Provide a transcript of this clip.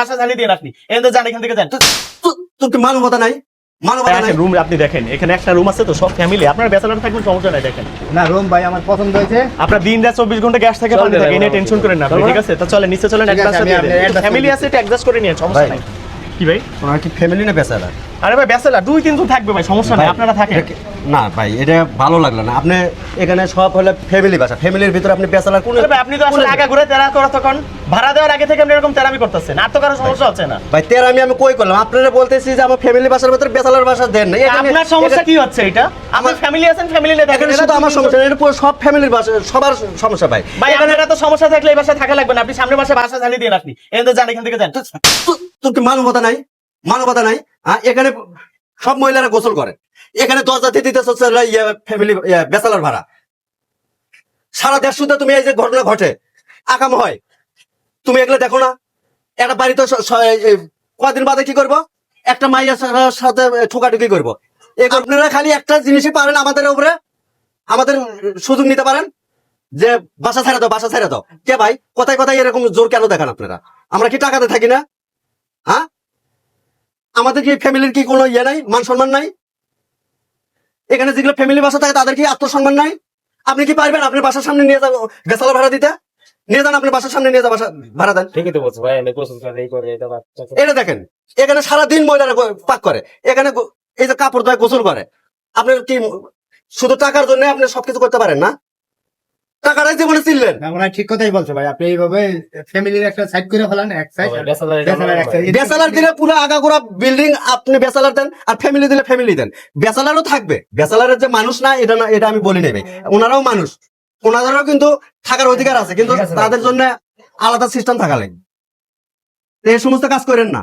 বাসা জ্বালিয়ে দিয়ে রাখনি এখান থেকে যান এখান থেকে যান। তোর কি মানবতা নাই? রুম আপনি দেখেন এখানে একটা রুম আছে তো সব ফ্যামিলি আপনার ব্যাচেলার থাকবেন সমস্যা নাই দেখেন। না রুম ভাই আমার পছন্দ হয়েছে। আপনার দিন রাত চব্বিশ ঘণ্টা গ্যাস থাকে পানি থাকে ভাই, টেনশন করেন না আপনি, ঠিক আছে? তো চলে নিচে চলেন একটা ফ্যামিলি আছে এটা অ্যাডজাস্ট করে নিয়ে সমস্যা নাই। কি ভাই? ওনার কি ফ্যামিলি না বেচারা আরে ভাই ব্যাচেলার দুই তিন থাকবে ভাই সমস্যা নাই আপনারা থাকেন। না ভাই এটা ভালো লাগল না। আপনি এখানে সব হলে ফ্যামিলি বাসা। ফ্যামিলির ভিতরে আপনি বেচালার কোন ভাই, আপনি তো আসলে আগা ঘুরে তেরা করা তখন। ভাড়া দেওয়ার আগে থেকে আপনি এরকম তেরামি করতেছেন। আর তো কারও সমস্যা হচ্ছে না। ভাই তের আমি কই করলাম? আপনারা বলতেছি যে আমার ফ্যামিলি বাসার ভিতরে বেচালার বাসা দেন না আপনার সমস্যা কি হচ্ছে এটা? আপনার ফ্যামিলি আছেন ফ্যামিলি নেই এখানে শুধু আমার সমস্যা এটা পুরো সব ফ্যামিলির বাসা সবার সমস্যা ভাই। ভাই এখানে তো সমস্যা থাকলে এই বাসায় থাকা লাগবে না। আপনি সামনে বাসায় বাসা জ্বালিয়ে দিয়ে রাখনি এখান থেকে যান এখান থেকে যান। তোর কি মানবতা নাই? মানবতা নাই এখানে সব মহিলারা গোসল করে। এখানে দশ জাতি দিতে ফ্যামিলি বেচালার ভাড়া। সারা দেশ শুদ্ধ তুমি এই যে ঘটনা ঘটে আকাম হয়। তুমি এগুলো দেখো না? একটা বাড়ি তো স- স- এই কদিন বাদে কি করব? একটা মাইয়ের সাথে ঠোকাঠুকি করব। আপনারা খালি একটা জিনিসই পারেন আমাদের উপরে, আমাদের সুযোগ নিতে পারেন, যে বাসা ছেড়ে দাও, বাসা ছেড়ে দাও। কে ভাই? কোথায় কোথায় এরকম জোর কেন দেখান আপনারা? আমরা কি টাকাতে থাকি না? হ্যাঁ আমাদের কি ফ্যামিলির কি কোনো ইয়ে নাই? মান সম্মান নাই? এখানে যেগুলো ফ্যামিলি বাসা থাকে তাদের কি আত্মসম্মান নাই? আপনি কি পারবেন আপনি বাসার সামনে নিয়ে যাব বেসালা ভাড়া দিতে? নিয়ে যান আপনি বাসার সামনে নিয়ে যান বাসা ভাড়া দেন। ঠিকই তো বলছো ভাই গোসল এটা দেখেন এখানে সারাদিন মহিলারা পাক করে। এখানে এই যে কাপড় ধোয় গোসল করে। আপনার কি শুধু টাকার জন্য আপনি সবকিছু করতে পারেন না? টাকাটাই জীবনে চিনলেন না ঠিক কথাই বলছো ভাই। আপনি এইভাবে ফ্যামিলির একটা সাইড করে ফেলান এক সাইড বেসালার দিলে পুরো আগাগোড়া বিল্ডিং আপনি বেসালার দেন আর ফ্যামিলি দিলে ফ্যামিলি দেন। বেসালারও থাকবে। বেসালারের যে মানুষ না এটা না এটা আমি বলি নেবে ওনারাও মানুষ। ওনাদেরও কিন্তু থাকার অধিকার আছে কিন্তু। তাদের জন্য আলাদা সিস্টেম থাকা লাগবে এই সমস্ত কাজ করেন না।